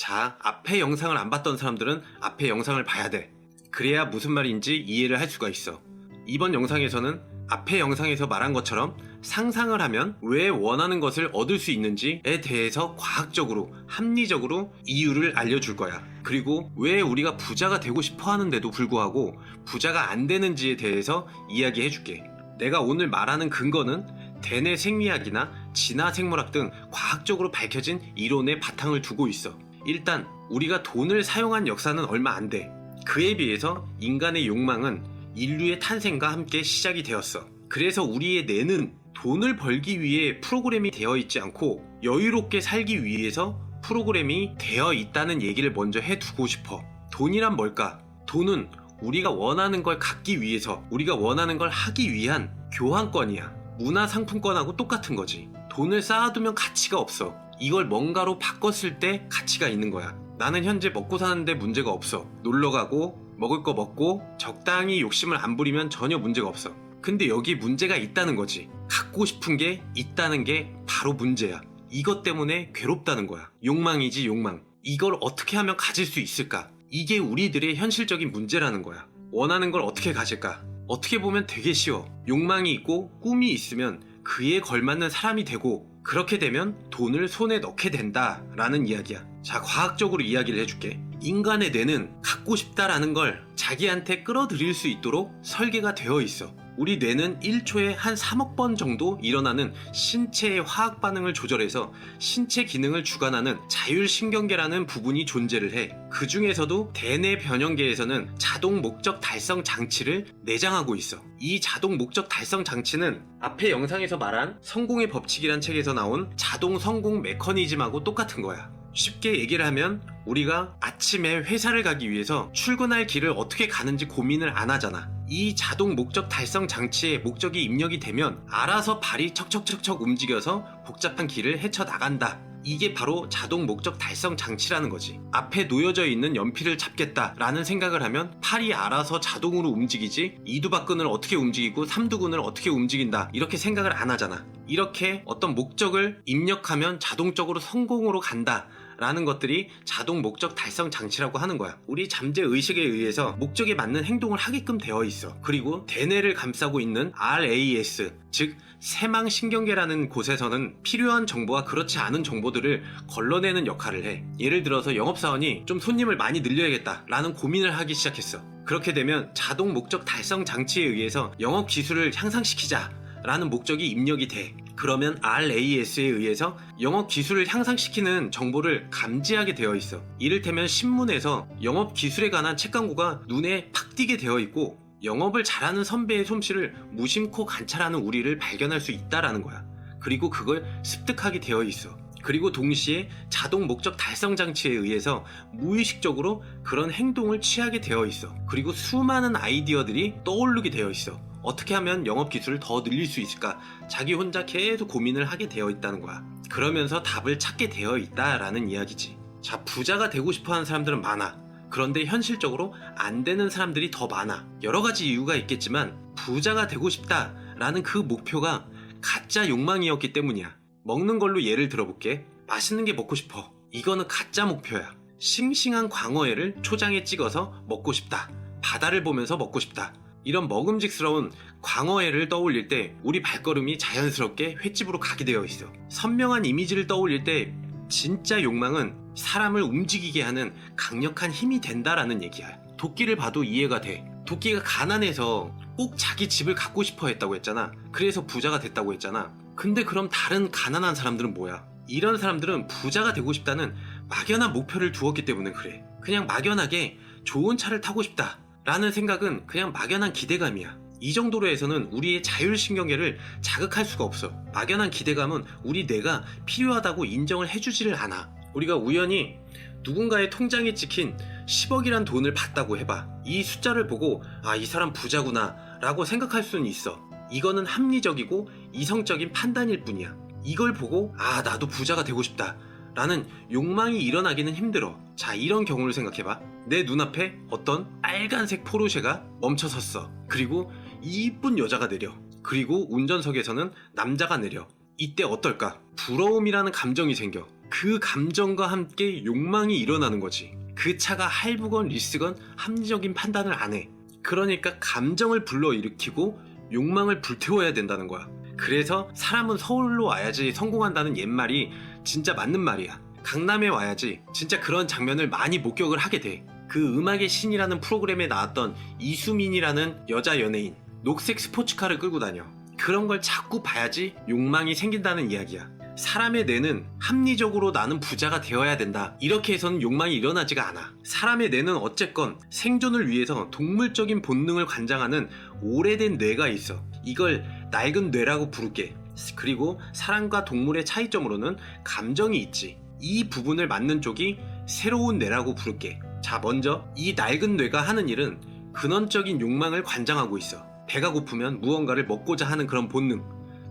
자, 앞에 영상을 안 봤던 사람들은 앞에 영상을 봐야 돼. 그래야 무슨 말인지 이해를 할 수가 있어. 이번 영상에서는 앞에 영상에서 말한 것처럼 상상을 하면 왜 원하는 것을 얻을 수 있는지에 대해서 과학적으로, 합리적으로 이유를 알려줄 거야. 그리고 왜 우리가 부자가 되고 싶어 하는데도 불구하고 부자가 안 되는지에 대해서 이야기해 줄게. 내가 오늘 말하는 근거는 대뇌 생리학이나 진화 생물학 등 과학적으로 밝혀진 이론의 바탕을 두고 있어. 일단 우리가 돈을 사용한 역사는 얼마 안 돼. 그에 비해서 인간의 욕망은 인류의 탄생과 함께 시작이 되었어. 그래서 우리의 뇌는 돈을 벌기 위해 프로그램이 되어 있지 않고 여유롭게 살기 위해서 프로그램이 되어 있다는 얘기를 먼저 해두고 싶어. 돈이란 뭘까? 돈은 우리가 원하는 걸 갖기 위해서 우리가 원하는 걸 하기 위한 교환권이야. 문화 상품권하고 똑같은 거지. 돈을 쌓아두면 가치가 없어. 이걸 뭔가로 바꿨을 때 가치가 있는 거야. 나는 현재 먹고 사는데 문제가 없어. 놀러 가고, 먹을 거 먹고, 적당히 욕심을 안 부리면 전혀 문제가 없어. 근데 여기 문제가 있다는 거지. 갖고 싶은 게 있다는 게 바로 문제야. 이것 때문에 괴롭다는 거야. 욕망이지, 욕망. 이걸 어떻게 하면 가질 수 있을까? 이게 우리들의 현실적인 문제라는 거야. 원하는 걸 어떻게 가질까? 어떻게 보면 되게 쉬워. 욕망이 있고 꿈이 있으면 그에 걸맞는 사람이 되고 그렇게 되면 돈을 손에 넣게 된다라는 이야기야. 자, 과학적으로 이야기를 해줄게. 인간의 뇌는 갖고 싶다라는 걸 자기한테 끌어들일 수 있도록 설계가 되어 있어. 우리 뇌는 1초에 한 3억 번 정도 일어나는 신체의 화학 반응을 조절해서 신체 기능을 주관하는 자율신경계라는 부분이 존재를 해. 그 중에서도 대뇌 변형계에서는 자동 목적 달성 장치를 내장하고 있어. 이 자동 목적 달성 장치는 앞에 영상에서 말한 성공의 법칙이란 책에서 나온 자동 성공 메커니즘하고 똑같은 거야. 쉽게 얘기를 하면 우리가 아침에 회사를 가기 위해서 출근할 길을 어떻게 가는지 고민을 안 하잖아. 이 자동 목적 달성 장치에 목적이 입력이 되면 알아서 발이 척척척척 움직여서 복잡한 길을 헤쳐 나간다. 이게 바로 자동 목적 달성 장치라는 거지. 앞에 놓여져 있는 연필을 잡겠다라는 생각을 하면 팔이 알아서 자동으로 움직이지 이두박근을 어떻게 움직이고 삼두근을 어떻게 움직인다 이렇게 생각을 안 하잖아. 이렇게 어떤 목적을 입력하면 자동적으로 성공으로 간다. 라는 것들이 자동 목적 달성 장치라고 하는 거야. 우리 잠재 의식에 의해서 목적에 맞는 행동을 하게끔 되어 있어. 그리고 대뇌를 감싸고 있는 RAS, 즉 세망신경계라는 곳에서는 필요한 정보와 그렇지 않은 정보들을 걸러내는 역할을 해. 예를 들어서 영업사원이 좀 손님을 많이 늘려야겠다라는 고민을 하기 시작했어. 그렇게 되면 자동 목적 달성 장치에 의해서 영업 기술을 향상시키자. 라는 목적이 입력이 돼. 그러면 RAS에 의해서 영업 기술을 향상시키는 정보를 감지하게 되어 있어. 이를테면 신문에서 영업 기술에 관한 책 광고가 눈에 팍 띄게 되어 있고 영업을 잘하는 선배의 솜씨를 무심코 관찰하는 우리를 발견할 수 있다라는 거야. 그리고 그걸 습득하게 되어 있어. 그리고 동시에 자동 목적 달성 장치에 의해서 무의식적으로 그런 행동을 취하게 되어 있어. 그리고 수많은 아이디어들이 떠오르게 되어 있어. 어떻게 하면 영업 기술을 더 늘릴 수 있을까? 자기 혼자 계속 고민을 하게 되어 있다는 거야. 그러면서 답을 찾게 되어 있다라는 이야기지. 자, 부자가 되고 싶어 하는 사람들은 많아. 그런데 현실적으로 안 되는 사람들이 더 많아. 여러 가지 이유가 있겠지만 부자가 되고 싶다라는 그 목표가 가짜 욕망이었기 때문이야. 먹는 걸로 예를 들어볼게. 맛있는 게 먹고 싶어. 이거는 가짜 목표야. 싱싱한 광어회를 초장에 찍어서 먹고 싶다. 바다를 보면서 먹고 싶다. 이런 먹음직스러운 광어회를 떠올릴 때 우리 발걸음이 자연스럽게 횟집으로 가게 되어 있어. 선명한 이미지를 떠올릴 때 진짜 욕망은 사람을 움직이게 하는 강력한 힘이 된다라는 얘기야. 도끼를 봐도 이해가 돼. 도끼가 가난해서 꼭 자기 집을 갖고 싶어 했다고 했잖아. 그래서 부자가 됐다고 했잖아. 근데 그럼 다른 가난한 사람들은 뭐야? 이런 사람들은 부자가 되고 싶다는 막연한 목표를 두었기 때문에 그래. 그냥 막연하게 좋은 차를 타고 싶다. 라는 생각은 그냥 막연한 기대감이야. 이 정도로 해서는 우리의 자율신경계를 자극할 수가 없어. 막연한 기대감은 우리 뇌가 필요하다고 인정을 해주지를 않아. 우리가 우연히 누군가의 통장에 찍힌 10억이란 돈을 봤다고 해봐. 이 숫자를 보고, 아, 이 사람 부자구나, 라고 생각할 수는 있어. 이거는 합리적이고 이성적인 판단일 뿐이야. 이걸 보고, 아, 나도 부자가 되고 싶다. 라는 욕망이 일어나기는 힘들어. 자, 이런 경우를 생각해봐. 내 눈앞에 어떤 빨간색 포르쉐가 멈춰 섰어. 그리고 이쁜 여자가 내려. 그리고 운전석에서는 남자가 내려. 이때 어떨까? 부러움이라는 감정이 생겨. 그 감정과 함께 욕망이 일어나는 거지. 그 차가 할부건 리스건 합리적인 판단을 안 해. 그러니까 감정을 불러일으키고 욕망을 불태워야 된다는 거야. 그래서 사람은 서울로 와야지 성공한다는 옛말이 진짜 맞는 말이야. 강남에 와야지 진짜 그런 장면을 많이 목격을 하게 돼. 그 음악의 신이라는 프로그램에 나왔던 이수민이라는 여자 연예인. 녹색 스포츠카를 끌고 다녀. 그런 걸 자꾸 봐야지 욕망이 생긴다는 이야기야. 사람의 뇌는 합리적으로 나는 부자가 되어야 된다. 이렇게 해서는 욕망이 일어나지가 않아. 사람의 뇌는 어쨌건 생존을 위해서 동물적인 본능을 관장하는 오래된 뇌가 있어. 이걸 낡은 뇌라고 부를게. 그리고 사람과 동물의 차이점으로는 감정이 있지. 이 부분을 맞는 쪽이 새로운 뇌라고 부를게. 자, 먼저 이 낡은 뇌가 하는 일은 근원적인 욕망을 관장하고 있어. 배가 고프면 무언가를 먹고자 하는 그런 본능.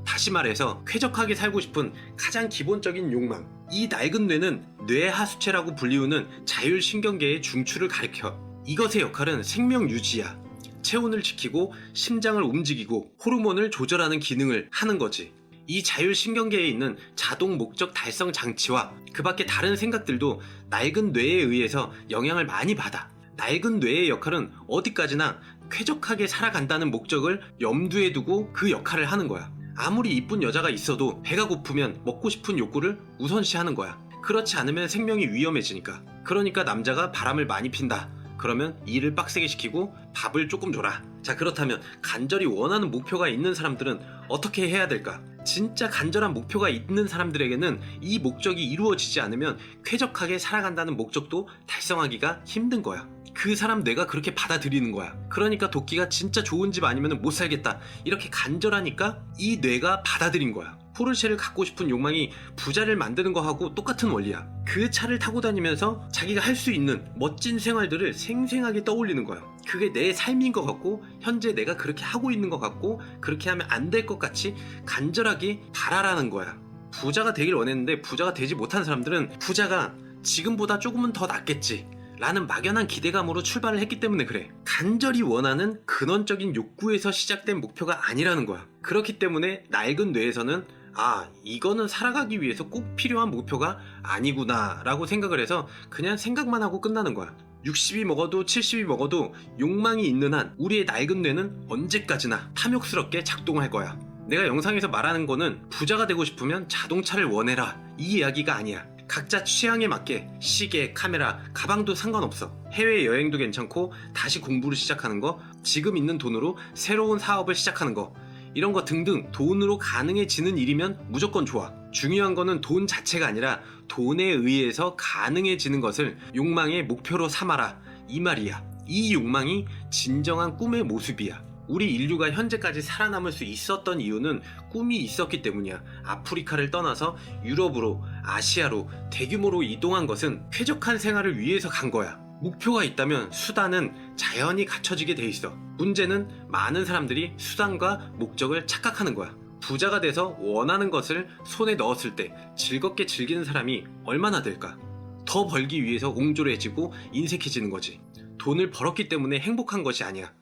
다시 말해서 쾌적하게 살고 싶은 가장 기본적인 욕망. 이 낡은 뇌는 뇌하수체라고 불리우는 자율신경계의 중추를 가리켜. 이것의 역할은 생명 유지야. 체온을 지키고 심장을 움직이고 호르몬을 조절하는 기능을 하는 거지. 이 자율신경계에 있는 자동 목적 달성 장치와 그 밖에 다른 생각들도 낡은 뇌에 의해서 영향을 많이 받아. 낡은 뇌의 역할은 어디까지나 쾌적하게 살아간다는 목적을 염두에 두고 그 역할을 하는 거야. 아무리 이쁜 여자가 있어도 배가 고프면 먹고 싶은 욕구를 우선시하는 거야. 그렇지 않으면 생명이 위험해지니까. 그러니까 남자가 바람을 많이 핀다. 그러면 일을 빡세게 시키고 밥을 조금 줘라. 자, 그렇다면 간절히 원하는 목표가 있는 사람들은 어떻게 해야 될까? 진짜 간절한 목표가 있는 사람들에게는 이 목적이 이루어지지 않으면 쾌적하게 살아간다는 목적도 달성하기가 힘든 거야. 그 사람 뇌가 그렇게 받아들이는 거야. 그러니까 도끼가 진짜 좋은 집 아니면 못 살겠다. 이렇게 간절하니까 이 뇌가 받아들인 거야. 포르쉐를 갖고 싶은 욕망이 부자를 만드는 거하고 똑같은 원리야. 그 차를 타고 다니면서 자기가 할 수 있는 멋진 생활들을 생생하게 떠올리는 거야. 그게 내 삶인 것 같고 현재 내가 그렇게 하고 있는 것 같고 그렇게 하면 안 될 것 같이 간절하게 바라라는 거야. 부자가 되길 원했는데 부자가 되지 못한 사람들은 부자가 지금보다 조금은 더 낫겠지. 라는 막연한 기대감으로 출발을 했기 때문에 그래. 간절히 원하는 근원적인 욕구에서 시작된 목표가 아니라는 거야. 그렇기 때문에 낡은 뇌에서는 아, 이거는 살아가기 위해서 꼭 필요한 목표가 아니구나 라고 생각을 해서 그냥 생각만 하고 끝나는 거야. 60이 먹어도 70이 먹어도 욕망이 있는 한 우리의 낡은 뇌는 언제까지나 탐욕스럽게 작동할 거야. 내가 영상에서 말하는 거는 부자가 되고 싶으면 자동차를 원해라. 이 이야기가 아니야. 각자 취향에 맞게 시계, 카메라, 가방도 상관없어. 해외 여행도 괜찮고 다시 공부를 시작하는 거, 지금 있는 돈으로 새로운 사업을 시작하는 거, 이런 거 등등 돈으로 가능해지는 일이면 무조건 좋아. 중요한 거는 돈 자체가 아니라 돈에 의해서 가능해지는 것을 욕망의 목표로 삼아라. 이 말이야. 이 욕망이 진정한 꿈의 모습이야. 우리 인류가 현재까지 살아남을 수 있었던 이유는 꿈이 있었기 때문이야. 아프리카를 떠나서 유럽으로, 아시아로 대규모로 이동한 것은 쾌적한 생활을 위해서 간 거야. 목표가 있다면 수단은 자연히 갖춰지게 돼 있어. 문제는 많은 사람들이 수단과 목적을 착각하는 거야. 부자가 돼서 원하는 것을 손에 넣었을 때 즐겁게 즐기는 사람이 얼마나 될까? 더 벌기 위해서 옹졸해지고 인색해지는 거지. 돈을 벌었기 때문에 행복한 것이 아니야.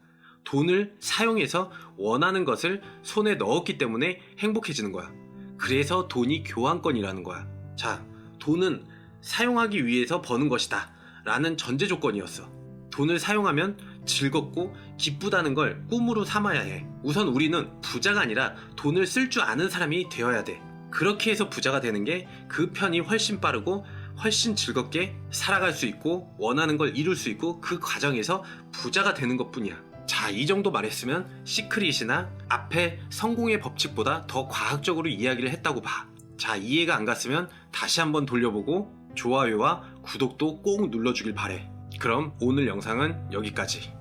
돈을 사용해서 원하는 것을 손에 넣었기 때문에 행복해지는 거야. 그래서 돈이 교환권이라는 거야. 자, 돈은 사용하기 위해서 버는 것이다. 라는 전제 조건이었어. 돈을 사용하면 즐겁고 기쁘다는 걸 꿈으로 삼아야 해. 우선 우리는 부자가 아니라 돈을 쓸 줄 아는 사람이 되어야 돼. 그렇게 해서 부자가 되는 게 그 편이 훨씬 빠르고 훨씬 즐겁게 살아갈 수 있고 원하는 걸 이룰 수 있고 그 과정에서 부자가 되는 것 뿐이야. 자, 이 정도 말했으면 시크릿이나 앞에 성공의 법칙보다 더 과학적으로 이야기를 했다고 봐. 자, 이해가 안 갔으면 다시 한번 돌려보고 좋아요와 구독도 꼭 눌러주길 바래. 그럼 오늘 영상은 여기까지.